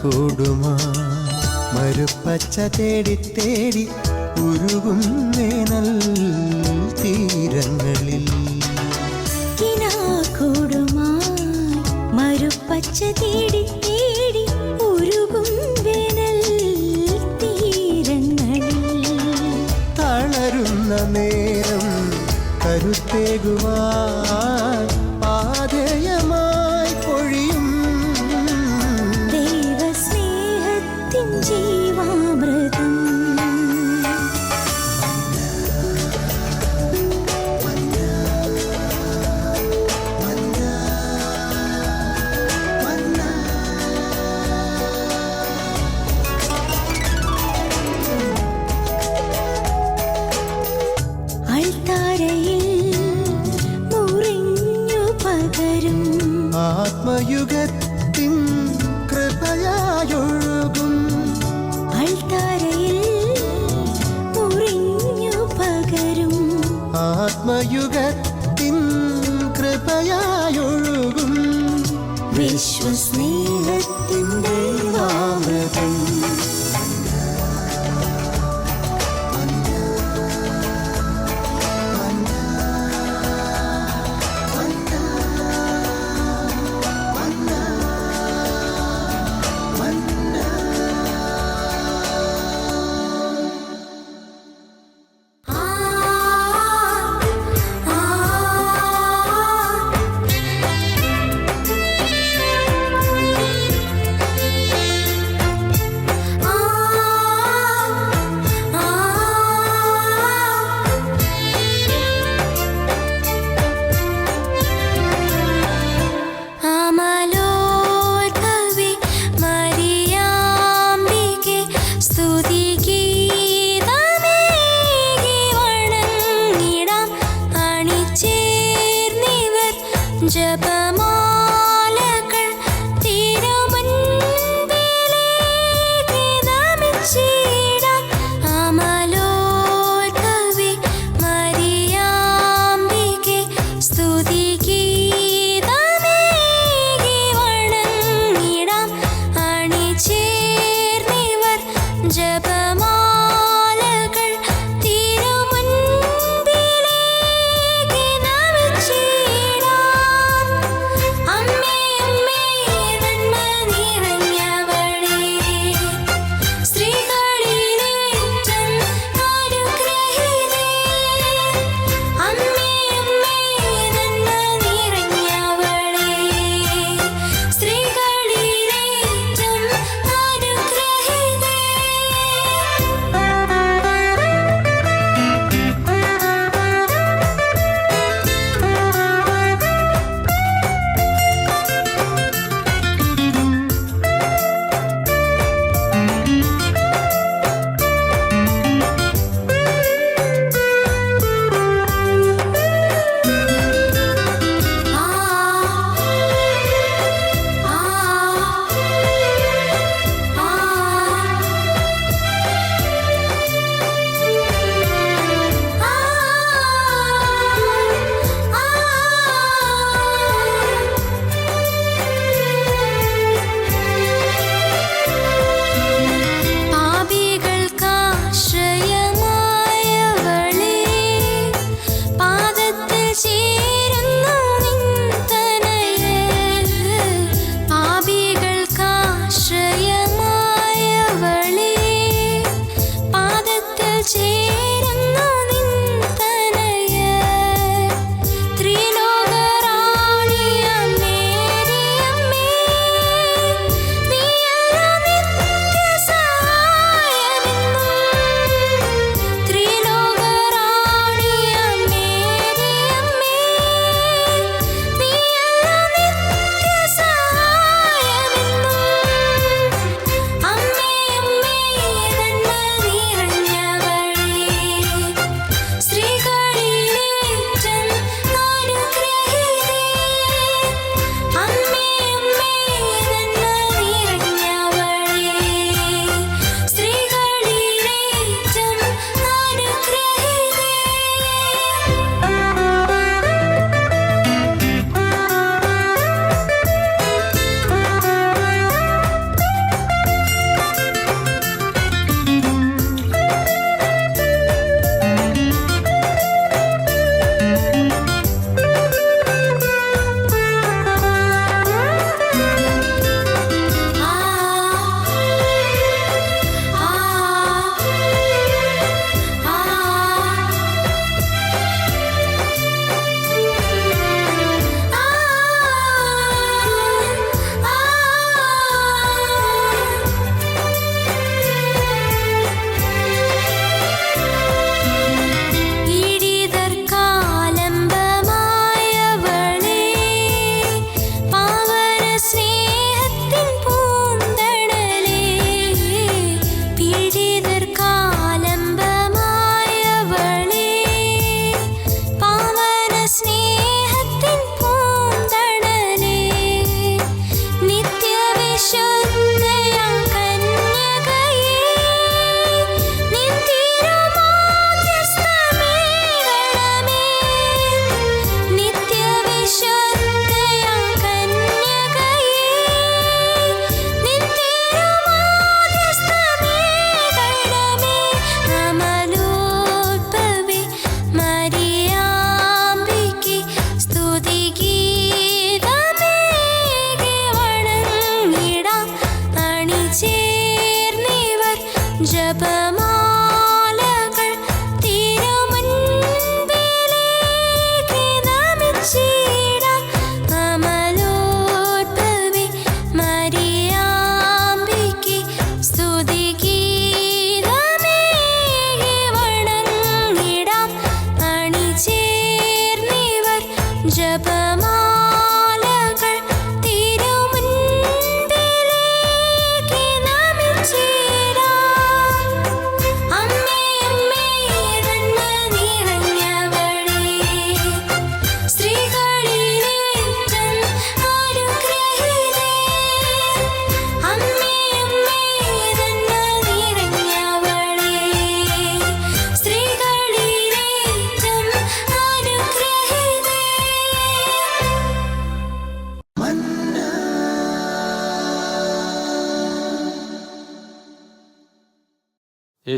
കൂടുമാ. മരുപ്പച്ച തേടി തേടി ഉരുകും തീരങ്ങളിൽ. കിനാക്കൂടുമായി മരുപ്പച്ച തേടി തേടി ഉരുകും വേനൽ തീരങ്ങളിൽ. തളരുന്ന നേരം കരുത്തേകുവാ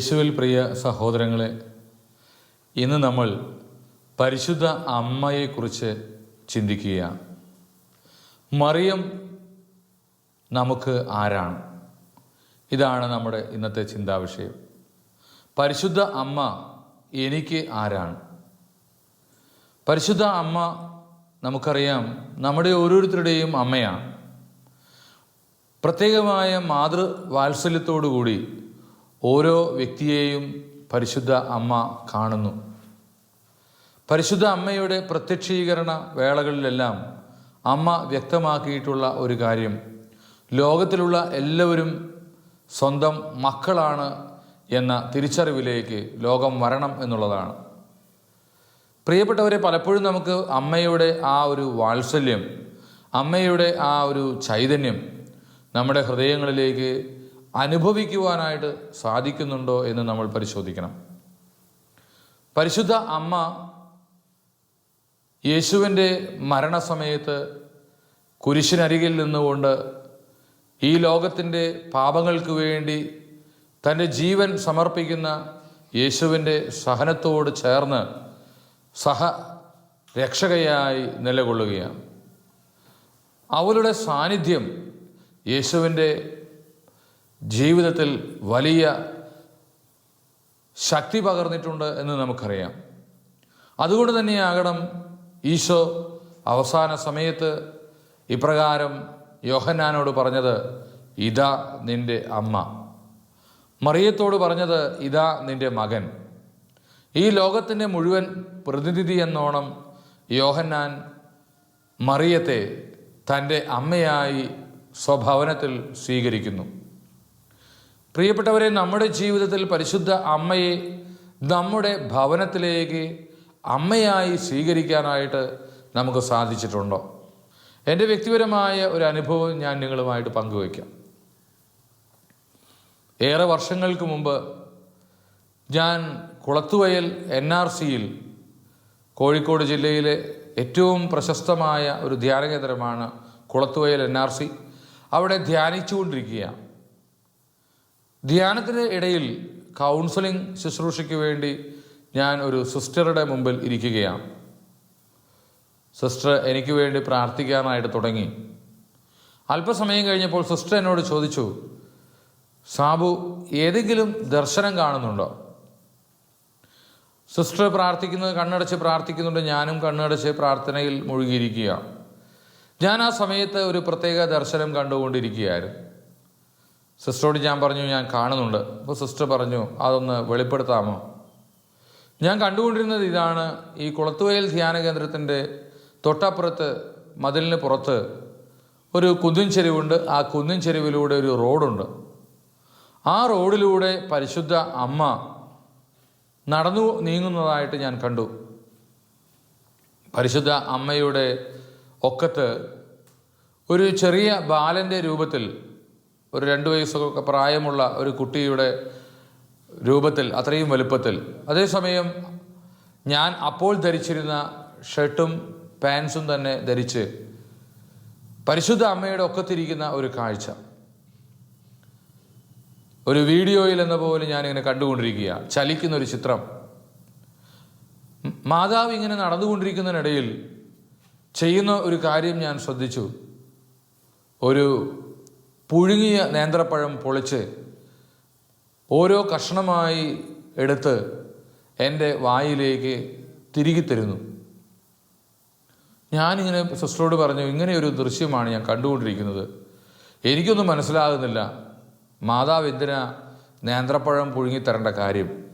യേശുവിൽ പ്രിയ സഹോദരങ്ങളെ ഇന്ന് നമ്മൾ പരിശുദ്ധ അമ്മയെക്കുറിച്ച് ചിന്തിക്കുകയാണ്. മറിയം നമുക്ക് ആരാണ്? ഇതാണ് നമ്മുടെ ഇന്നത്തെ ചിന്താവിഷയം. പരിശുദ്ധ അമ്മ എനിക്ക് ആരാണ്? പരിശുദ്ധ അമ്മ നമുക്കറിയാം നമ്മുടെ ഓരോരുത്തരുടെയും അമ്മയാണ്. പ്രത്യേകമായ മാതൃ വാത്സല്യത്തോടുകൂടി ഓരോ വ്യക്തിയെയും പരിശുദ്ധ അമ്മ കാണുന്നു. പരിശുദ്ധ അമ്മയുടെ പ്രത്യക്ഷീകരണ വേളകളിലെല്ലാം അമ്മ വ്യക്തമാക്കിയിട്ടുള്ള ഒരു കാര്യം. ലോകത്തിലുള്ള എല്ലാവരും സ്വന്തം മക്കളാണ് എന്ന തിരിച്ചറിവിലേക്ക് ലോകം വരണം എന്നുള്ളതാണ്. പ്രിയപ്പെട്ടവരെ പലപ്പോഴും നമുക്ക് അമ്മയുടെ ആ ഒരു വാത്സല്യം അമ്മയുടെ ആ ഒരു ചൈതന്യം നമ്മുടെ ഹൃദയങ്ങളിലേക്ക് അനുഭവിക്കുവാനായിട്ട് സാധിക്കുന്നുണ്ടോ എന്ന് നമ്മൾ പരിശോധിക്കണം. പരിശുദ്ധ അമ്മ യേശുവിന്റെ മരണസമയത്ത് കുരിശിനരികിൽ നിന്നുകൊണ്ട് ഈ ലോകത്തിന്റെ പാപങ്ങൾക്ക് വേണ്ടി തന്റെ ജീവൻ സമർപ്പിക്കുന്ന യേശുവിന്റെ സഹനത്തോട് ചേർന്ന് സഹ രക്ഷകയായി നിലകൊള്ളുകയാണ്. അവളുടെ സാന്നിധ്യം യേശുവിന്റെ ജീവിതത്തിൽ വലിയ ശക്തി പകർന്നിട്ടുണ്ട് എന്ന് നമുക്കറിയാം. അതുകൊണ്ട് തന്നെയാകണം ഈശോ അവസാന സമയത്ത് ഇപ്രകാരം യോഹന്നാനോട് പറഞ്ഞത് ഇതാ നിന്റെ അമ്മ. മറിയത്തോട് പറഞ്ഞത് ഇതാ നിന്റെ മകൻ. ഈ ലോകത്തിന്റെ മുഴുവൻ പ്രതിനിധി എന്നോണം യോഹന്നാൻ മറിയത്തെ തന്റെ അമ്മയായി സ്വഭവനത്തിൽ സ്വീകരിക്കുന്നു. പ്രിയപ്പെട്ടവരെ നമ്മുടെ ജീവിതത്തിൽ പരിശുദ്ധ അമ്മയെ നമ്മുടെ ഭവനത്തിലേക്ക് അമ്മയായി സ്വീകരിക്കാനായിട്ട് നമുക്ക് സാധിച്ചിട്ടുണ്ടോ? എന്റെ വ്യക്തിപരമായ ഒരു അനുഭവം ഞാൻ നിങ്ങളുമായിട്ട് പങ്കുവയ്ക്കാം. ഏറെ വർഷങ്ങൾക്ക് മുമ്പ് ഞാൻ കുളത്തുവയൽ എൻ ആർ സിയിൽ കോഴിക്കോട് ജില്ലയിലെ ഏറ്റവും പ്രശസ്തമായ ഒരു ധ്യാന കേന്ദ്രമാണ് കുളത്തുവയൽ എൻ ആർ സി. അവിടെ ധ്യാനിച്ചുകൊണ്ടിരിക്കുകയാണ്. ധ്യാനത്തിന് ഇടയിൽ കൗൺസിലിംഗ് ശുശ്രൂഷയ്ക്ക് വേണ്ടി ഞാൻ ഒരു സിസ്റ്ററുടെ മുമ്പിൽ ഇരിക്കുകയാണ്. സിസ്റ്റർ എനിക്ക് വേണ്ടി പ്രാർത്ഥിക്കാനായിട്ട് തുടങ്ങി. അല്പസമയം കഴിഞ്ഞപ്പോൾ സിസ്റ്റർ എന്നോട് ചോദിച്ചു സാബു ഏതെങ്കിലും ദർശനം കാണുന്നുണ്ടോ? സിസ്റ്റർ പ്രാർത്ഥിക്കുന്നത് കണ്ണടച്ച് പ്രാർത്ഥിക്കുന്നുണ്ട്. ഞാനും കണ്ണടച്ച് പ്രാർത്ഥനയിൽ മുഴുകിയിരിക്കുക ഞാൻ ആ സമയത്ത് ഒരു പ്രത്യേക ദർശനം കണ്ടുകൊണ്ടിരിക്കുകയായിരുന്നു. സിസ്റ്ററോട് ഞാൻ പറഞ്ഞു ഞാൻ കാണുന്നുണ്ട്. അപ്പോൾ സിസ്റ്റർ പറഞ്ഞു അതൊന്ന് വെളിപ്പെടുത്താമോ? ഞാൻ കണ്ടുകൊണ്ടിരുന്നത് ഇതാണ്. ഈ കുളത്തുവയൽ ധ്യാന കേന്ദ്രത്തിന്റെ തൊട്ടപ്പുറത്ത് മതിലിന് പുറത്ത് ഒരു കുന്നിൻ ചെരുവുണ്ട്. ആ കുന്നിൻ ചെരുവിലൂടെ ഒരു റോഡുണ്ട്. ആ റോഡിലൂടെ പരിശുദ്ധ അമ്മ നടന്നു നീങ്ങുന്നതായിട്ട് ഞാൻ കണ്ടു. പരിശുദ്ധ അമ്മയുടെ ഒക്കത്ത് ഒരു ചെറിയ ബാലന്റെ രൂപത്തിൽ ഒരു രണ്ട് വയസ്സൊക്കെ പ്രായമുള്ള ഒരു കുട്ടിയുടെ രൂപത്തിൽ അത്രയും വലുപ്പത്തിൽ. അതേസമയം ഞാൻ അപ്പോൾ ധരിച്ചിരുന്ന ഷർട്ടും പാൻസും തന്നെ ധരിച്ച് പരിശുദ്ധ അമ്മയുടെ ഒക്കത്തിരിക്കുന്ന ഒരു കാഴ്ച. ഒരു വീഡിയോയിൽ എന്ന പോലെ ഞാനിങ്ങനെ കണ്ടുകൊണ്ടിരിക്കുക ചലിക്കുന്ന ഒരു ചിത്രം. മാതാവ് ഇങ്ങനെ നടന്നുകൊണ്ടിരിക്കുന്നതിനിടയിൽ ചെയ്യുന്ന ഒരു കാര്യം ഞാൻ ശ്രദ്ധിച്ചു. ഒരു പുഴുങ്ങിയ നേന്ത്രപ്പഴം പൊളിച്ച് ഓരോ കഷ്ണമായി എടുത്ത് എന്റെ വായിലേക്ക് തിരികെ തരുന്നു. ഞാനിങ്ങനെ സിസ്റ്ററോട് പറഞ്ഞു ഇങ്ങനെ ഒരു ദൃശ്യമാണ് ഞാൻ കണ്ടുകൊണ്ടിരിക്കുന്നത്. എനിക്കൊന്നും മനസ്സിലാകുന്നില്ല. മാതാവ് എന്തിനാ നേന്ത്രപ്പഴം പുഴുങ്ങി തരേണ്ട കാര്യം?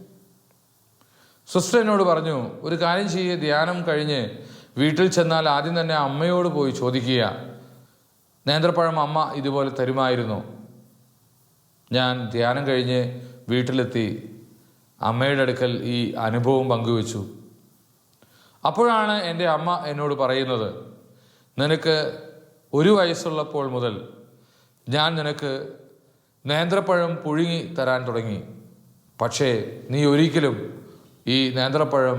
സിസ്റ്റർ എന്നോട് പറഞ്ഞു ഒരു കാര്യം ചെയ്യേ ധ്യാനം കഴിഞ്ഞ് വീട്ടിൽ ചെന്നാൽ ആദ്യം തന്നെ അമ്മയോട് പോയി ചോദിക്കുക. നേന്ത്രപ്പഴം അമ്മ ഇതുപോലെ തരുമായിരുന്നു. ഞാൻ ധ്യാനം കഴിഞ്ഞ് വീട്ടിലെത്തി അമ്മയുടെ അടുക്കൽ ഈ അനുഭവം പങ്കുവച്ചു. അപ്പോഴാണ് എന്റെ അമ്മ എന്നോട് പറയുന്നത് നിനക്ക് ഒരു വയസ്സുള്ളപ്പോൾ മുതൽ ഞാൻ നിനക്ക് നേന്ത്രപ്പഴം പുഴുങ്ങി തരാൻ തുടങ്ങി. പക്ഷേ നീ ഒരിക്കലും ഈ നേന്ത്രപ്പഴം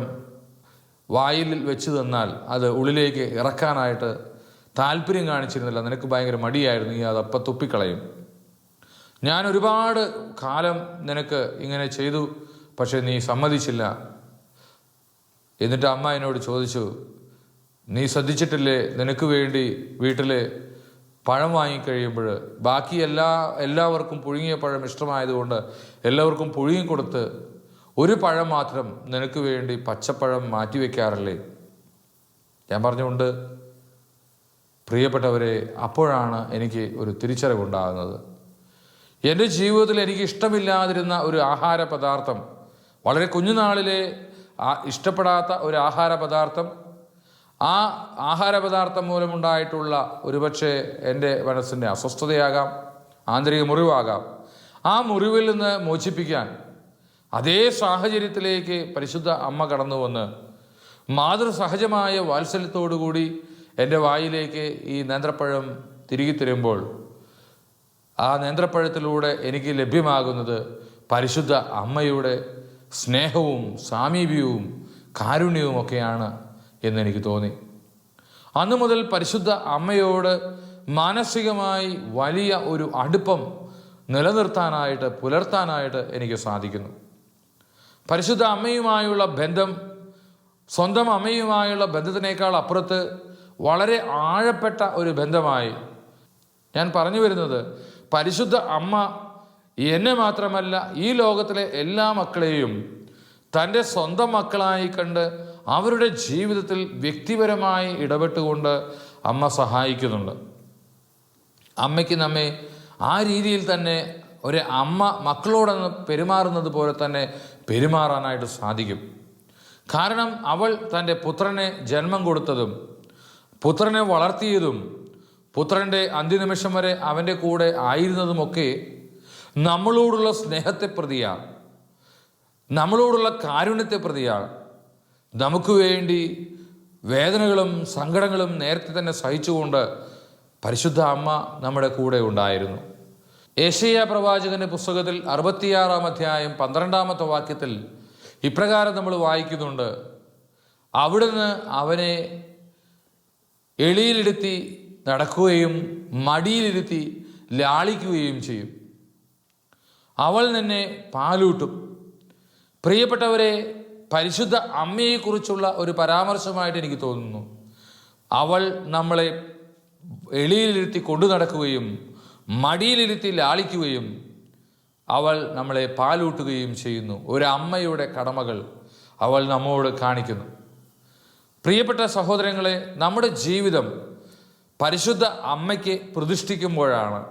വായിൽ വെച്ച് തന്നാൽ അത് ഉള്ളിലേക്ക് ഇറക്കാനായിട്ട് താല്പര്യം കാണിച്ചിരുന്നില്ല. നിനക്ക് ഭയങ്കര മടിയായിരുന്നു. നീ അത് തുപ്പിക്കളയും. ഞാൻ ഒരുപാട് കാലം നിനക്ക് ഇങ്ങനെ ചെയ്തു പക്ഷേ നീ സമ്മതിച്ചില്ല. എന്നിട്ട് അമ്മ എന്നോട് ചോദിച്ചു നീ ശ്രദ്ധിച്ചിട്ടില്ലേ? നിനക്ക് വേണ്ടി വീട്ടിൽ പഴം വാങ്ങിക്കഴിയുമ്പോൾ ബാക്കി എല്ലാ എല്ലാവർക്കും പുഴുങ്ങിയ പഴം ഇഷ്ടമായതുകൊണ്ട് എല്ലാവർക്കും പുഴുങ്ങി കൊടുത്ത് ഒരു പഴം മാത്രം നിനക്ക് വേണ്ടി പച്ചപ്പഴം മാറ്റിവെക്കാറില്ലേ? ഞാൻ പറഞ്ഞുകൊണ്ട് പ്രിയപ്പെട്ടവരെ അപ്പോഴാണ് എനിക്ക് ഒരു തിരിച്ചറിവുണ്ടാകുന്നത്. എന്റെ ജീവിതത്തിൽ എനിക്ക് ഇഷ്ടമില്ലാതിരുന്ന ഒരു ആഹാര പദാർത്ഥം വളരെ കുഞ്ഞുനാളിലെ ഇഷ്ടപ്പെടാത്ത ഒരു ആഹാര പദാർത്ഥം ആ ആഹാര പദാർത്ഥം മൂലമുണ്ടായിട്ടുള്ള ഒരുപക്ഷെ എന്റെ മനസ്സിന്റെ അസ്വസ്ഥതയാകാം ആന്തരിക മുറിവാകാം. ആ മുറിവിൽ നിന്ന് മോചിപ്പിക്കാൻ അതേ സാഹചര്യത്തിലേക്ക് പരിശുദ്ധ അമ്മ കടന്നു വന്ന് മാതൃസഹജമായ വാത്സല്യത്തോടുകൂടി എന്റെ വായിലേക്ക് ഈ നേന്ത്രപ്പഴം തിരികെ തരുമ്പോൾ ആ നേന്ത്രപ്പഴത്തിലൂടെ എനിക്ക് ലഭ്യമാകുന്നത് പരിശുദ്ധ അമ്മയുടെ സ്നേഹവും സാമീപ്യവും കാരുണ്യവും ഒക്കെയാണ് എന്നെനിക്ക് തോന്നി. അന്നു മുതൽ പരിശുദ്ധ അമ്മയോട് മാനസികമായി വലിയ ഒരു അടുപ്പം നിലനിർത്താനായിട്ട് പുലർത്താനായിട്ട് എനിക്ക് സാധിക്കുന്നു. പരിശുദ്ധ അമ്മയുമായുള്ള ബന്ധം സ്വന്തം അമ്മയുമായുള്ള ബന്ധത്തിനേക്കാൾ അപ്പുറത്ത് വളരെ ആഴപ്പെട്ട ഒരു ബന്ധമായി ഞാൻ പറഞ്ഞു വരുന്നത് പരിശുദ്ധ അമ്മ എന്നെ മാത്രമല്ല ഈ ലോകത്തിലെ എല്ലാ മക്കളെയും തന്റെ സ്വന്തം മക്കളായി കണ്ട് അവരുടെ ജീവിതത്തിൽ വ്യക്തിപരമായി ഇടപെട്ടുകൊണ്ട് അമ്മ സഹായിക്കുന്നുണ്ട്. അമ്മയ്ക്ക് നമ്മെ ആ രീതിയിൽ തന്നെ ഒരു അമ്മ മക്കളോടൊന്ന് പെരുമാറുന്നത് പോലെ തന്നെ പെരുമാറാനായിട്ട് സാധിക്കും. കാരണം അവൾ തന്റെ പുത്രനെ ജന്മം കൊടുത്തതും പുത്രനെ വളർത്തിയതും പുത്രന്റെ അന്ത്യനിമിഷം വരെ അവന്റെ കൂടെ ആയിരുന്നതുമൊക്കെ നമ്മളോടുള്ള സ്നേഹത്തെ പ്രതിയാണ് നമ്മളോടുള്ള കാരുണ്യത്തെ പ്രതിയാണ് നമുക്ക് വേണ്ടി വേദനകളും സങ്കടങ്ങളും നേരത്തെ തന്നെ സഹിച്ചുകൊണ്ട് പരിശുദ്ധ അമ്മ നമ്മുടെ കൂടെ ഉണ്ടായിരുന്നു. ഏഷ്യ പ്രവാചകന്റെ പുസ്തകത്തിൽ അറുപത്തിയാറാം അധ്യായം പന്ത്രണ്ടാമത്തെ വാക്യത്തിൽ ഇപ്രകാരം നമ്മൾ വായിക്കുന്നുണ്ട്. അവിടുന്ന് അവനെ എളിയിലിരുത്തി നടക്കുകയും മടിയിലിരുത്തി ലാളിക്കുകയും ചെയ്യും. അവൾ നിന്നെ പാലൂട്ടും. പ്രിയപ്പെട്ടവരെ പരിശുദ്ധ അമ്മയെക്കുറിച്ചുള്ള ഒരു പരാമർശമായിട്ട് എനിക്ക് തോന്നുന്നു. അവൾ നമ്മളെ എളിയിലിരുത്തി കൊണ്ടു നടക്കുകയും മടിയിലിരുത്തി ലാളിക്കുകയും അവൾ നമ്മളെ പാലൂട്ടുകയും ചെയ്യുന്നു. ഒരു അമ്മയുടെ കടമകൾ അവൾ നമ്മോട് കാണിക്കുന്നു. പ്രിയപ്പെട്ട സഹോദരങ്ങളെ നമ്മുടെ ജീവിതം പരിശുദ്ധ അമ്മയ്ക്ക് പ്രതിഷ്ഠിക്കുമ്പോഴാണ്.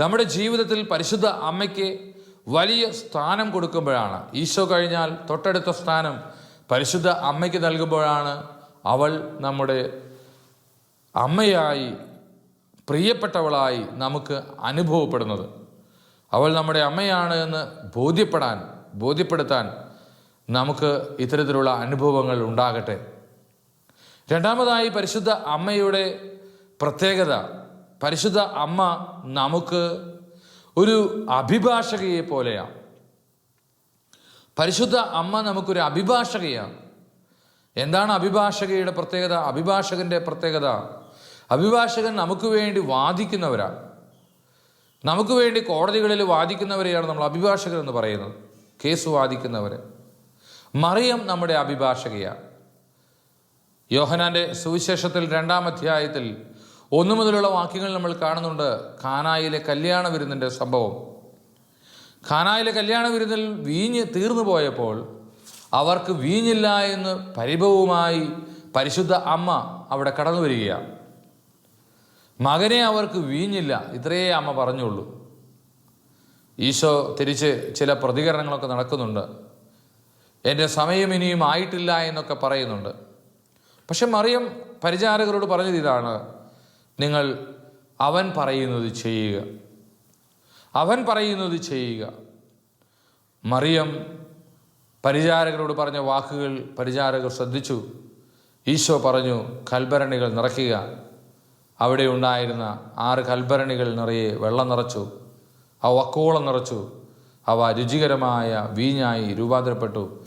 നമ്മുടെ ജീവിതത്തിൽ പരിശുദ്ധ അമ്മയ്ക്ക് വലിയ സ്ഥാനം കൊടുക്കുമ്പോഴാണ്. ഈശോ കഴിഞ്ഞാൽ തൊട്ടടുത്ത സ്ഥാനം പരിശുദ്ധ അമ്മയ്ക്ക് നൽകുമ്പോഴാണ് അവൾ നമ്മുടെ അമ്മയായി പ്രിയപ്പെട്ടവളായി നമുക്ക് അനുഭവപ്പെടുന്നത്. അവൾ നമ്മുടെ അമ്മയാണ് എന്ന് ബോധ്യപ്പെടാൻ ബോധ്യപ്പെടുത്താൻ നമുക്ക് ഇത്തരത്തിലുള്ള അനുഭവങ്ങൾ ഉണ്ടാകട്ടെ. രണ്ടാമതായി പരിശുദ്ധ അമ്മയുടെ പ്രത്യേകത. പരിശുദ്ധ അമ്മ നമുക്ക് ഒരു അഭിഭാഷകയെ പോലെയാണ് പരിശുദ്ധ അമ്മ നമുക്കൊരു അഭിഭാഷകയാണ് എന്താണ് അഭിഭാഷകയുടെ പ്രത്യേകത? അഭിഭാഷകന്റെ പ്രത്യേകത അഭിഭാഷകൻ നമുക്ക് വേണ്ടി വാദിക്കുന്നവരാണ് നമുക്ക് വേണ്ടി കോടതികളിൽ വാദിക്കുന്നവരെയാണ് നമ്മൾ അഭിഭാഷകർ എന്ന് പറയുന്നത്. കേസ് വാദിക്കുന്നവരെ. മറിയം നമ്മുടെ അഭിഭാഷകയാണ് യോഹനാന്റെ സുവിശേഷത്തിൽ രണ്ടാം അധ്യായത്തിൽ ഒന്നു മുതലുള്ള വാക്യങ്ങൾ നമ്മൾ കാണുന്നുണ്ട്. ഖാനായിലെ കല്യാണ വിരുന്നിന്റെ സംഭവം. ഖാനായിലെ കല്യാണ വിരുന്നിൽ വീഞ്ഞ് തീർന്നു പോയപ്പോൾ അവർക്ക് വീഞ്ഞില്ല എന്ന് പരിഭവവുമായി പരിശുദ്ധ അമ്മ അവിടെ കടന്നു വരികയാണ് മകനെ അവർക്ക് വീഞ്ഞില്ല ഇത്രയേ അമ്മ പറഞ്ഞുള്ളൂ. ഈശോ തിരിച്ച് ചില പ്രതികരണങ്ങളൊക്കെ നടക്കുന്നുണ്ട്. എന്റെ സമയം ഇനിയും ആയിട്ടില്ല എന്നൊക്കെ പറയുന്നുണ്ട്. പക്ഷെ മറിയം പരിചാരകരോട് പറഞ്ഞത് ഇതാണ്. നിങ്ങൾ അവൻ പറയുന്നത് ചെയ്യുക. അവൻ പറയുന്നത് ചെയ്യുക. മറിയം പരിചാരകരോട് പറഞ്ഞ വാക്കുകൾ പരിചാരകർ ശ്രദ്ധിച്ചു. ഈശോ പറഞ്ഞു കൽഭരണികൾ നിറയ്ക്കുക. അവിടെ ഉണ്ടായിരുന്ന ആറ് കൽഭരണികൾ നിറയെ വെള്ളം നിറച്ചു. അവ വക്കോളം നിറച്ചു. അവ രുചികരമായ വീഞ്ഞായി രൂപാന്തരപ്പെട്ടു.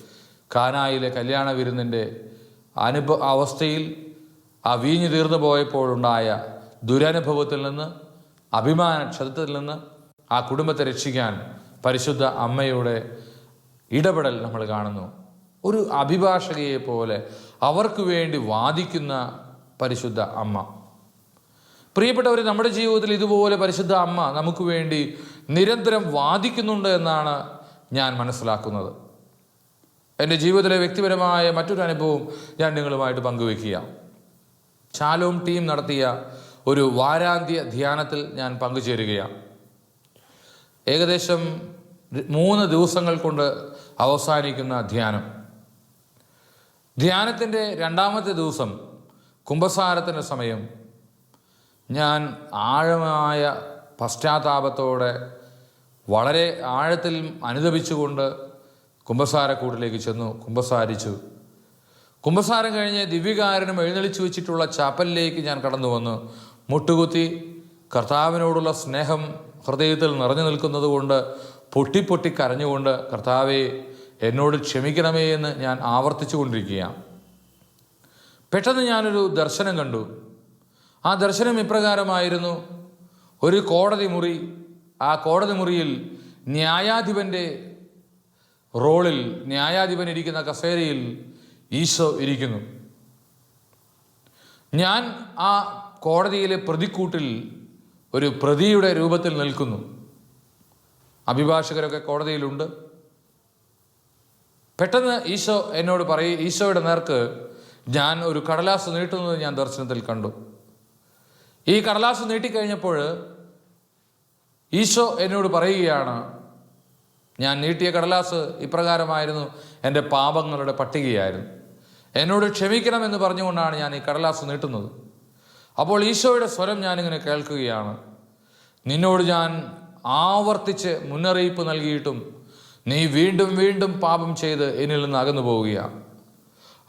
കാനായിലെ കല്യാണ വിരുന്നിന്റെ അനുഭവ അവസ്ഥയിൽ ആ വീഞ്ഞു തീർന്നു പോയപ്പോഴുണ്ടായ ദുരനുഭവത്തിൽ നിന്ന് അഭിമാന ക്ഷതത്തിൽ നിന്ന് ആ കുടുംബത്തെ രക്ഷിക്കാൻ പരിശുദ്ധ അമ്മയുടെ ഇടപെടൽ നമ്മൾ കാണുന്നു. ഒരു അഭിഭാഷകയെ പോലെ അവർക്ക് വേണ്ടി വാദിക്കുന്ന പരിശുദ്ധ അമ്മ. പ്രിയപ്പെട്ടവർ നമ്മുടെ ജീവിതത്തിൽ ഇതുപോലെ പരിശുദ്ധ അമ്മ നമുക്ക് വേണ്ടി നിരന്തരം വാദിക്കുന്നുണ്ട് എന്നാണ് ഞാൻ മനസ്സിലാക്കുന്നത്. എന്റെ ജീവിതത്തിലെ വ്യക്തിപരമായ മറ്റൊരു അനുഭവം ഞാൻ നിങ്ങളുമായിട്ട് പങ്കുവെക്കുക ചാലോം ടീം നടത്തിയ ഒരു വാരാന്ത്യ ധ്യാനത്തിൽ ഞാൻ പങ്കുചേരുകയാണ്. ഏകദേശം മൂന്ന് ദിവസങ്ങൾ കൊണ്ട് അവസാനിക്കുന്ന ധ്യാനം. ധ്യാനത്തിന്റെ രണ്ടാമത്തെ ദിവസം കുംഭസാരത്തിന്റെ സമയം ഞാൻ ആഴമായ പശ്ചാത്താപത്തോടെ വളരെ ആഴത്തിൽ അനുദപിച്ചുകൊണ്ട് കുംഭസാരക്കൂട്ടിലേക്ക് ചെന്നു കുംഭസാരിച്ചു. കുംഭസാരം കഴിഞ്ഞ് ദിവ്യകാരനും എഴുന്നള്ളിച്ചു വെച്ചിട്ടുള്ള ചാപ്പലിലേക്ക് ഞാൻ കടന്നു വന്നു. മുട്ടുകുത്തി കർത്താവിനോടുള്ള സ്നേഹം ഹൃദയത്തിൽ നിറഞ്ഞു നിൽക്കുന്നത് കൊണ്ട് പൊട്ടി പൊട്ടി കരഞ്ഞുകൊണ്ട് കർത്താവെ എന്നോട് ക്ഷമിക്കണമേ എന്ന് ഞാൻ ആവർത്തിച്ചു കൊണ്ടിരിക്കുകയാണ് പെട്ടെന്ന് ഞാനൊരു ദർശനം കണ്ടു. ആ ദർശനം ഇപ്രകാരമായിരുന്നു. ഒരു കോടതി മുറി ആ കോടതി മുറിയിൽ ന്യായാധിപന്റെ റോളിൽ ന്യായാധിപൻ ഇരിക്കുന്ന കസേരയിൽ ഈശോ ഇരിക്കുന്നു. ഞാൻ ആ കോടതിയിലെ പ്രതിക്കൂട്ടിൽ ഒരു പ്രതിയുടെ രൂപത്തിൽ നിൽക്കുന്നു. അഭിഭാഷകരൊക്കെ കോടതിയിലുണ്ട്. പെട്ടെന്ന് ഈശോ എന്നോട് പറയും ഈശോയുടെ നേർക്ക് ഞാൻ ഒരു കടലാസ് നീട്ടുന്നത് ഞാൻ ദർശനത്തിൽ കണ്ടു. ഈ കടലാസ് നീട്ടിക്കഴിഞ്ഞപ്പോൾ ഈശോ എന്നോട് പറയുകയാണ് ഞാൻ നീട്ടിയ കടലാസ് ഇപ്രകാരമായിരുന്നു എന്റെ പാപങ്ങളുടെ പട്ടികയായിരുന്നു. എന്നോട് ക്ഷമിക്കണമെന്ന് പറഞ്ഞുകൊണ്ടാണ് ഞാൻ ഈ കടലാസ് നീട്ടുന്നത്. അപ്പോൾ ഈശോയുടെ സ്വരം ഞാനിങ്ങനെ കേൾക്കുകയാണ്. നിന്നോട് ഞാൻ ആവർത്തിച്ച് മുന്നറിയിപ്പ് നൽകിയിട്ടും നീ വീണ്ടും വീണ്ടും പാപം ചെയ്ത് എന്നിൽ നിന്ന് അകന്നു പോവുകയാണ്.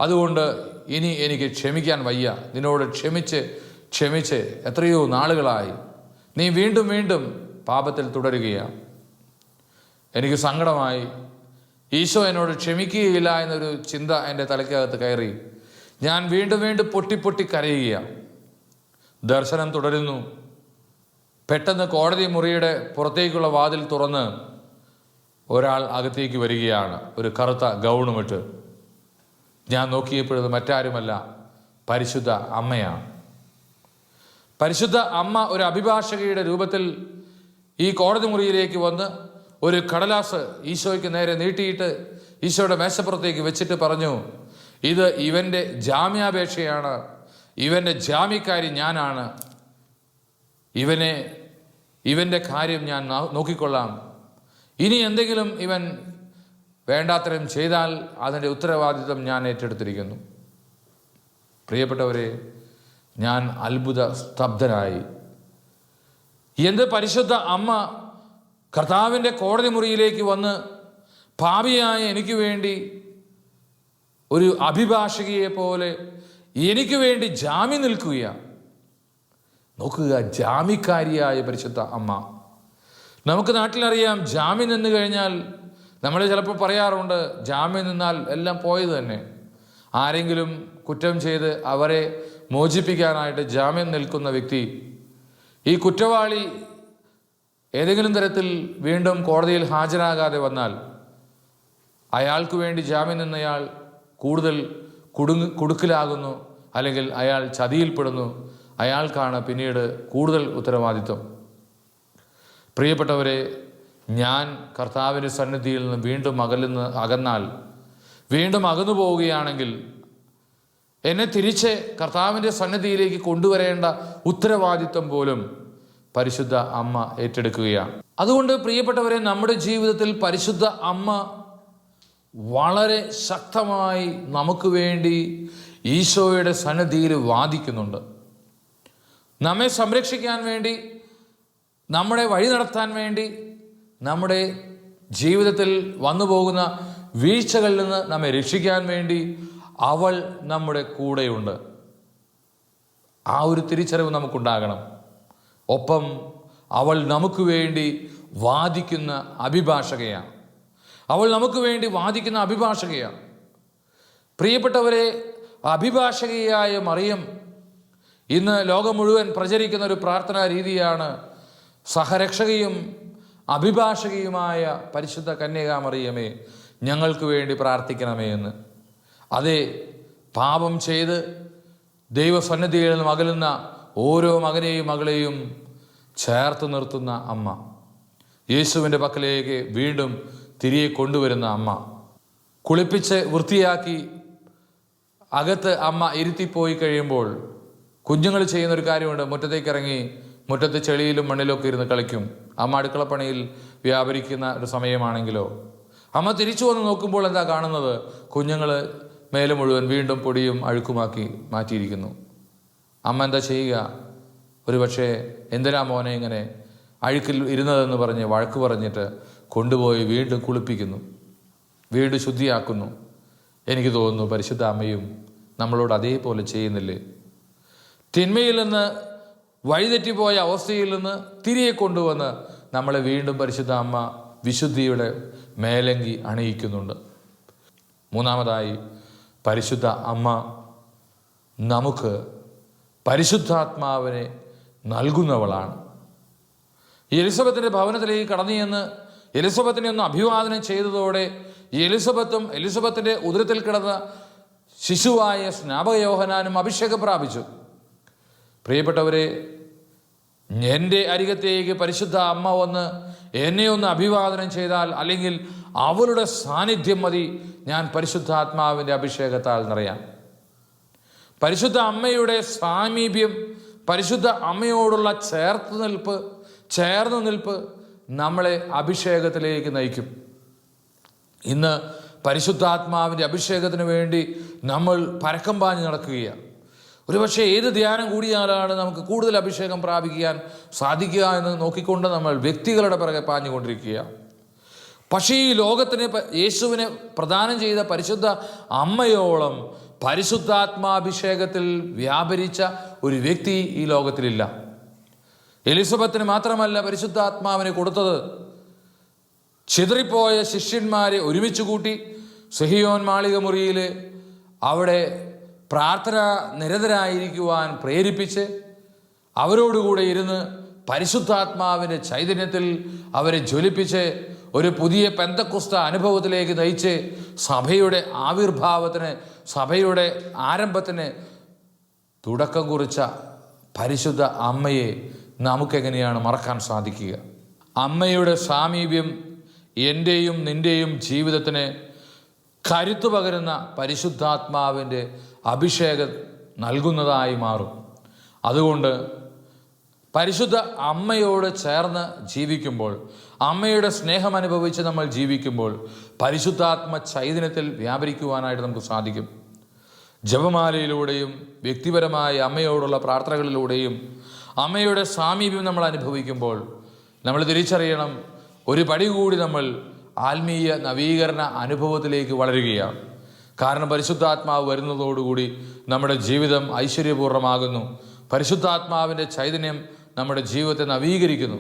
അതുകൊണ്ട് ഇനി എനിക്ക് ക്ഷമിക്കാൻ വയ്യ. നിന്നോട് ക്ഷമിച്ച് ക്ഷമിച്ച് എത്രയോ നാളുകളായി. നീ വീണ്ടും വീണ്ടും പാപത്തിൽ തുടരുകയാണ്. എനിക്ക് സങ്കടമായി. ഈശോ എന്നോട് ക്ഷമിക്കുകയില്ല എന്നൊരു ചിന്ത എന്റെ തലയ്ക്കകത്ത് കയറി. ഞാൻ വീണ്ടും വീണ്ടും പൊട്ടി പൊട്ടി കരയുകയാണ് ദർശനം തുടരുന്നു. പെട്ടെന്ന് കോടതി മുറിയുടെ പുറത്തേക്കുള്ള വാതിൽ തുറന്ന് ഒരാൾ അകത്തേക്ക് വരികയാണ്. ഒരു കറുത്ത ഗൗണുമിട്ട്. ഞാൻ നോക്കിയപ്പോഴത് മറ്റാരുമല്ല പരിശുദ്ധ അമ്മയാണ് പരിശുദ്ധ അമ്മ ഒരു അഭിഭാഷകയുടെ രൂപത്തിൽ ഈ കോടതി മുറിയിലേക്ക് വന്ന് ഒരു കടലാസ് ഈശോയ്ക്ക് നേരെ നീട്ടിയിട്ട് ഈശോയുടെ മേശപ്പുറത്തേക്ക് വെച്ചിട്ട് പറഞ്ഞു ഇത് ഇവന്റെ ജാമ്യാപേക്ഷയാണ്. ഇവന്റെ ജാമ്യക്കാരി ഞാനാണ്. ഇവനെ ഇവന്റെ കാര്യം ഞാൻ നോക്കിക്കൊള്ളാം. ഇനി എന്തെങ്കിലും ഇവൻ വേണ്ടാത്തരം ചെയ്താൽ അതിന്റെ ഉത്തരവാദിത്വം ഞാൻ ഏറ്റെടുത്തിരിക്കുന്നു. പ്രിയപ്പെട്ടവരെ ഞാൻ അത്ഭുത സ്തബ്ധനായി എന്ത് പരിശുദ്ധ അമ്മ കർത്താവിന്റെ കോടതി മുറിയിലേക്ക് വന്ന് ഭാവിയായ എനിക്ക് വേണ്ടി ഒരു അഭിഭാഷകയെ പോലെ എനിക്ക് വേണ്ടി ജാമ്യം നിൽക്കുകയാണ് നോക്കുക ജാമ്യക്കാരിയായ പരിശുദ്ധ അമ്മ. നമുക്ക് നാട്ടിലറിയാം ജാമ്യം നിന്ന് കഴിഞ്ഞാൽ നമ്മൾ ചിലപ്പോൾ പറയാറുണ്ട് ജാമ്യം നിന്നാൽ എല്ലാം പോയത് തന്നെ. ആരെങ്കിലും കുറ്റം ചെയ്ത് അവരെ മോചിപ്പിക്കാനായിട്ട് ജാമ്യം നിൽക്കുന്ന വ്യക്തി ഈ കുറ്റവാളി ഏതെങ്കിലും തരത്തിൽ വീണ്ടും കോടതിയിൽ ഹാജരാകാതെ വന്നാൽ അയാൾക്ക് വേണ്ടി ജാമ്യം നിന്നയാൾ കൂടുതൽ കുടുങ്ങ് കുടുക്കിലാകുന്നു അല്ലെങ്കിൽ അയാൾ ചതിയിൽപ്പെടുന്നു. അയാൾക്കാണ് പിന്നീട് കൂടുതൽ ഉത്തരവാദിത്വം. പ്രിയപ്പെട്ടവരെ ഞാൻ കർത്താവിന്റെ സന്നിധിയിൽ നിന്ന് വീണ്ടും അകലുന്ന അകന്നാൽ വീണ്ടും അകന്നു പോവുകയാണെങ്കിൽ എന്നെ തിരിച്ച് കർത്താവിന്റെ സന്നിധിയിലേക്ക് കൊണ്ടുവരേണ്ട ഉത്തരവാദിത്വം പോലും പരിശുദ്ധ അമ്മ ഏറ്റെടുക്കുകയാണ്. അതുകൊണ്ട് പ്രിയപ്പെട്ടവരെ നമ്മുടെ ജീവിതത്തിൽ പരിശുദ്ധ അമ്മ വളരെ ശക്തമായി നമുക്ക് വേണ്ടി ഈശോയുടെ സന്നിധിയിൽ വാദിക്കുന്നുണ്ട്. നമ്മെ സംരക്ഷിക്കാൻ വേണ്ടി നമ്മളെ വഴി നടത്താൻ വേണ്ടി നമ്മുടെ ജീവിതത്തിൽ വന്നു പോകുന്ന വീഴ്ചകളിൽ നിന്ന് നമ്മെ രക്ഷിക്കാൻ വേണ്ടി അവൾ നമ്മുടെ കൂടെയുണ്ട്. ആ ഒരു തിരിച്ചറിവ് നമുക്കുണ്ടാകണം. ഒപ്പം അവൾ നമുക്ക് വേണ്ടി വാദിക്കുന്ന അഭിഭാഷകയാണ്. അവൾ നമുക്ക് വേണ്ടി വാദിക്കുന്ന അഭിഭാഷകയാണ്. പ്രിയപ്പെട്ടവരെ അഭിഭാഷകയായ മറിയം ഇന്ന് ലോകം മുഴുവൻ പ്രചരിക്കുന്ന ഒരു പ്രാർത്ഥനാ രീതിയാണ് സഹരക്ഷകയും അഭിഭാഷകയുമായ പരിശുദ്ധ കന്യകാമറിയമേ ഞങ്ങൾക്ക് വേണ്ടി പ്രാർത്ഥിക്കണമേ എന്ന്. അതേ പാപം ചെയ്ത് ദൈവസന്നിധിയിൽ നിന്നും അകലുന്ന ഓരോ മകനെയും മകളെയും ചേർത്ത് നിർത്തുന്ന അമ്മ. യേശുവിന്റെ പക്കലേക്ക് വീണ്ടും തിരികെ കൊണ്ടുവരുന്ന അമ്മ. കുളിപ്പിച്ച് വൃത്തിയാക്കി അകത്ത് അമ്മ ഇരുത്തിപ്പോയി കഴിയുമ്പോൾ കുഞ്ഞുങ്ങൾ ചെയ്യുന്ന ഒരു കാര്യമുണ്ട്. മുറ്റത്തേക്ക് ഇറങ്ങി മുറ്റത്ത് ചെളിയിലും മണ്ണിലൊക്കെ ഇരുന്ന് കളിക്കും. അമ്മ അടുക്കളപ്പണിയിൽ വ്യാപരിക്കുന്ന ഒരു സമയമാണെങ്കിലോ. അമ്മ തിരിച്ചു വന്ന് നോക്കുമ്പോൾ എന്താ കാണുന്നത്? കുഞ്ഞുങ്ങൾ മേലെ മുഴുവൻ വീണ്ടും പൊടിയും അഴുക്കുമാക്കി മാറ്റിയിരിക്കുന്നു. അമ്മ എന്താ ചെയ്യുക? ഒരു പക്ഷേ എന്തിനാ മോനെ ഇങ്ങനെ അഴുക്കിൽ ഇരുന്നതെന്ന് പറഞ്ഞ് വഴക്ക് പറഞ്ഞിട്ട് കൊണ്ടുപോയി വീണ്ടും കുളിപ്പിക്കുന്നു. വീണ്ടും ശുദ്ധിയാക്കുന്നു. എനിക്ക് തോന്നുന്നു പരിശുദ്ധ അമ്മയും നമ്മളോട് അതേപോലെ ചെയ്യുന്നില്ലേ? തിന്മയിൽ നിന്ന് വഴിതെറ്റിപ്പോയ അവസ്ഥയിൽ നിന്ന് തിരികെ കൊണ്ടുവന്ന് നമ്മളെ വീണ്ടും പരിശുദ്ധ അമ്മ വിശുദ്ധിയുടെ മേലങ്കി അണിയിക്കുന്നുണ്ട്. മൂന്നാമതായി പരിശുദ്ധ അമ്മ നമുക്ക് പരിശുദ്ധാത്മാവിനെ നൽകുന്നവളാണ്. എലിസബത്തിന്റെ ഭവനത്തിലേക്ക് കടന്നു ചെന്ന് എലിസബത്തിനെ ഒന്ന് അഭിവാദനം ചെയ്തതോടെ എലിസബത്തും എലിസബത്തിന്റെ ഉദരത്തിൽ കിടന്ന ശിശുവായ സ്നാപകയോഹനാനും അഭിഷേകം പ്രാപിച്ചു. പ്രിയപ്പെട്ടവരെ എന്റെ അരികത്തേക്ക് പരിശുദ്ധ അമ്മ വന്ന് എന്നെ ഒന്ന് അഭിവാദനം ചെയ്താൽ അല്ലെങ്കിൽ അവളുടെ സാന്നിധ്യം മതി ഞാൻ പരിശുദ്ധാത്മാവിന്റെ അഭിഷേകത്താൽ നിറയാൻ. പരിശുദ്ധ അമ്മയുടെ സാമീപ്യം പരിശുദ്ധ അമ്മയോടുള്ള ചേർത്ത് നിൽപ്പ് ചേർന്ന് നിൽപ്പ് നമ്മളെ അഭിഷേകത്തിലേക്ക് നയിക്കും. ഇന്ന് പരിശുദ്ധാത്മാവിന്റെ അഭിഷേകത്തിന് വേണ്ടി നമ്മൾ പരക്കം പാഞ്ഞ് നടക്കുകയാണ്. ഒരുപക്ഷെ ഏത് ധ്യാനം കൂടിയാലാണ് നമുക്ക് കൂടുതൽ അഭിഷേകം പ്രാപിക്കാൻ സാധിക്കുക എന്ന് നോക്കിക്കൊണ്ട് നമ്മൾ വ്യക്തികളുടെ പിറകെ പാഞ്ഞുകൊണ്ടിരിക്കുക പക്ഷേ ഈ ലോകത്തിന് യേശുവിനെ പ്രദാനം ചെയ്ത പരിശുദ്ധ അമ്മയോളം പരിശുദ്ധാത്മാഭിഷേകത്തിൽ വ്യാപരിച്ച ഒരു വ്യക്തി ഈ ലോകത്തിലില്ല. എലിസബത്തിന് മാത്രമല്ല പരിശുദ്ധാത്മാവിനെ കൊടുത്തത്. ചിതറിപ്പോയ ശിഷ്യന്മാരെ ഒരുമിച്ച് കൂട്ടി സുഹിയോൻ മാളിക മുറിയിൽ അവിടെ പ്രാർത്ഥന നിരതരായിരിക്കുവാൻ പ്രേരിപ്പിച്ച് അവരോടുകൂടെ ഇരുന്ന് പരിശുദ്ധാത്മാവിന്റെ ചൈതന്യത്തിൽ അവരെ ജ്വലിപ്പിച്ച് ഒരു പുതിയ പെന്തക്കുസ്ത അനുഭവത്തിലേക്ക് നയിച്ച് സഭയുടെ ആവിർഭാവത്തിന് സഭയുടെ ആരംഭത്തിന് തുടക്കം കുറിച്ച പരിശുദ്ധ അമ്മയെ നമുക്കെങ്ങനെയാണ് മറക്കാൻ സാധിക്കുക? അമ്മയുടെ സാമീപ്യം എന്റെയും നിന്റെയും ജീവിതത്തിന് കരുത്തു പകരുന്ന പരിശുദ്ധാത്മാവിന്റെ അഭിഷേകം നൽകുന്നതായി മാറും. അതുകൊണ്ട് പരിശുദ്ധ അമ്മയോട് ചേർന്ന് ജീവിക്കുമ്പോൾ അമ്മയുടെ സ്നേഹം അനുഭവിച്ച് നമ്മൾ ജീവിക്കുമ്പോൾ പരിശുദ്ധാത്മ ചൈതന്യത്തിൽ വ്യാപരിക്കുവാനായിട്ട് നമുക്ക് സാധിക്കും. ജപമാലയിലൂടെയും വ്യക്തിപരമായ അമ്മയോടുള്ള പ്രാർത്ഥനകളിലൂടെയും അമ്മയുടെ സാമീപ്യം നമ്മൾ അനുഭവിക്കുമ്പോൾ നമ്മൾ തിരിച്ചറിയണം ഒരു പടി കൂടി നമ്മൾ ആത്മീയ നവീകരണ അനുഭവത്തിലേക്ക് വളരുകയാണ്. കാരണം പരിശുദ്ധാത്മാവ് വരുന്നതോടുകൂടി നമ്മുടെ ജീവിതം ഐശ്വര്യപൂർണമാകുന്നു പരിശുദ്ധാത്മാവിന്റെ ചൈതന്യം നമ്മുടെ ജീവിതത്തെ നവീകരിക്കുന്നു.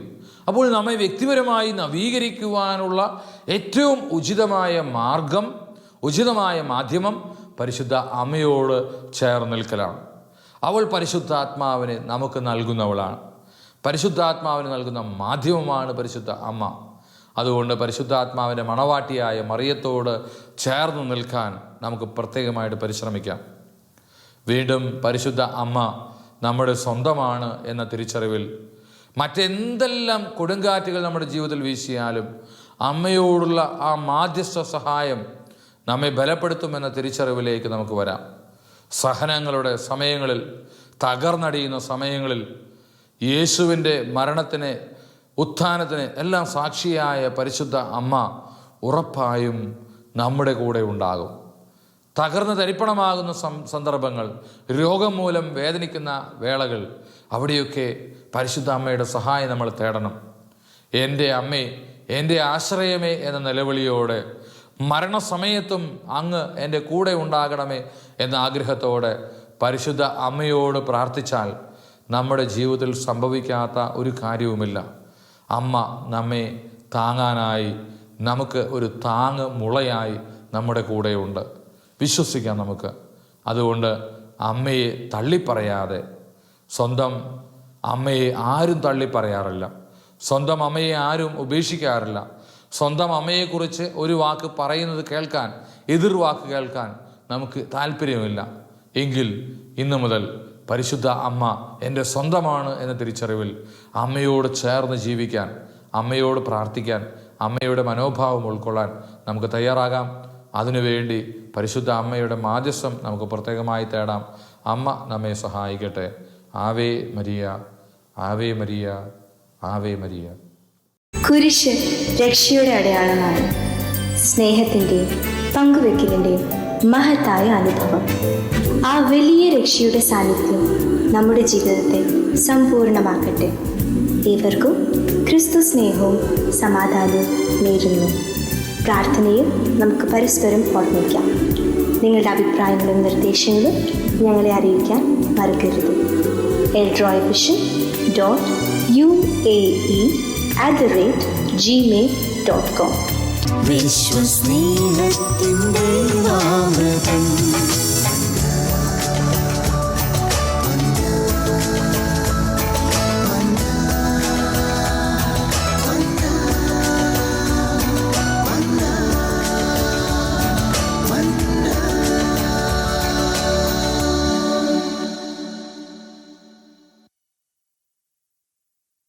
അപ്പോൾ നമ്മെ വ്യക്തിപരമായി നവീകരിക്കുവാനുള്ള ഏറ്റവും ഉചിതമായ മാർഗം ഉചിതമായ മാധ്യമം പരിശുദ്ധ അമ്മയോട് ചേർന്ന് നിൽക്കലാണ് അവൾ പരിശുദ്ധാത്മാവിനെ നമുക്ക് നൽകുന്നവളാണ്. പരിശുദ്ധാത്മാവിന് നൽകുന്ന മാധ്യമമാണ് പരിശുദ്ധ അമ്മ. അതുകൊണ്ട് പരിശുദ്ധാത്മാവിന്റെ മണവാട്ടിയായ മറിയത്തോട് ചേർന്ന് നിൽക്കാൻ നമുക്ക് പ്രത്യേകമായിട്ട് പരിശ്രമിക്കാം. വീണ്ടും പരിശുദ്ധ അമ്മ നമ്മുടെ സ്വന്തമാണ് എന്ന തിരിച്ചറിവിൽ മറ്റെന്തെല്ലാം കൊടുങ്കാറ്റുകൾ നമ്മുടെ ജീവിതത്തിൽ വീശിയാലും അമ്മയോടുള്ള ആ മാധ്യസ്ഥ സഹായം നമ്മെ ബലപ്പെടുത്തുമെന്ന തിരിച്ചറിവിലേക്ക് നമുക്ക് വരാം. സഹനങ്ങളുടെ സമയങ്ങളിൽ തകർന്നടിയുന്ന സമയങ്ങളിൽ യേശുവിന്റെ മരണത്തിന് ഉത്ഥാനത്തിന് എല്ലാം സാക്ഷിയായ പരിശുദ്ധ അമ്മ ഉറപ്പായും നമ്മുടെ കൂടെ ഉണ്ടാകും. തകർന്ന് തരിപ്പണമാകുന്ന സന്ദർഭങ്ങൾ രോഗം മൂലം വേദനിക്കുന്ന വേളകൾ അവിടെയൊക്കെ പരിശുദ്ധ അമ്മയുടെ സഹായം നമ്മൾ തേടണം. എന്റെ അമ്മേ എന്റെ ആശ്രയമേ എന്ന നിലവിളിയോടെ മരണസമയത്തും അങ്ങ് എന്റെ കൂടെ ഉണ്ടാകണമേ എന്ന ആഗ്രഹത്തോടെ പരിശുദ്ധ അമ്മയോട് പ്രാർത്ഥിച്ചാൽ നമ്മുടെ ജീവിതത്തിൽ സംഭവിക്കാത്ത ഒരു കാര്യവുമില്ല. അമ്മ നമ്മെ താങ്ങാനായി നമുക്ക് ഒരു താങ്ങ് മുളയായി നമ്മുടെ കൂടെയുണ്ട്. വിശ്വസിക്കാം നമുക്ക്. അതുകൊണ്ട് അമ്മയെ തള്ളിപ്പറയാതെ സ്വന്തം അമ്മയെ ആരും തള്ളിപ്പറയാറില്ല. സ്വന്തം അമ്മയെ ആരും ഉപേക്ഷിക്കാറില്ല. സ്വന്തം അമ്മയെക്കുറിച്ച് ഒരു വാക്ക് പറയുന്നത് കേൾക്കാൻ എതിർവാക്ക് കേൾക്കാൻ നമുക്ക് താല്പര്യമില്ല. എങ്കിൽ ഇന്നു മുതൽ പരിശുദ്ധ അമ്മ എന്റെ സ്വന്തമാണ് എന്ന തിരിച്ചറിവിൽ അമ്മയോട് ചേർന്ന് ജീവിക്കാൻ അമ്മയോട് പ്രാർത്ഥിക്കാൻ അമ്മയുടെ മനോഭാവം ഉൾക്കൊള്ളാൻ നമുക്ക് തയ്യാറാകാം. അതിനുവേണ്ടി പരിശുദ്ധ അമ്മയുടെ മാധ്യസ്ഥം നമുക്ക് പ്രത്യേകമായി തേടാം. അമ്മ നമ്മെ സഹായിക്കട്ടെ. Ave Maria ave Maria ave Maria. കുരിശ് രക്ഷയുടെ അടയാളമാണ്. സ്നേഹത്തിന്റെയും പങ്കുവെക്കലിന്റെയും മഹത്തായ അനുഭവം. ആ വലിയ രക്ഷയുടെ സാന്നിധ്യം നമ്മുടെ ജീവിതത്തെ സമ്പൂർണമാക്കട്ടെ. ഏവർക്കും ക്രിസ്തു സ്നേഹവും സമാധാനവും നേരുന്നു. പ്രാർത്ഥനയിൽ നമുക്ക് പരസ്പരം ഓർമ്മിക്കാം. നിങ്ങളുടെ അഭിപ്രായങ്ങളും നിർദ്ദേശങ്ങളും ഞങ്ങളെ അറിയിക്കാൻ മറക്കരുത്. എൽഡ്രോയ് vision dot U A E at the rate Gmail dot com. വിശ്വസ്നേഹത്തിന്റെ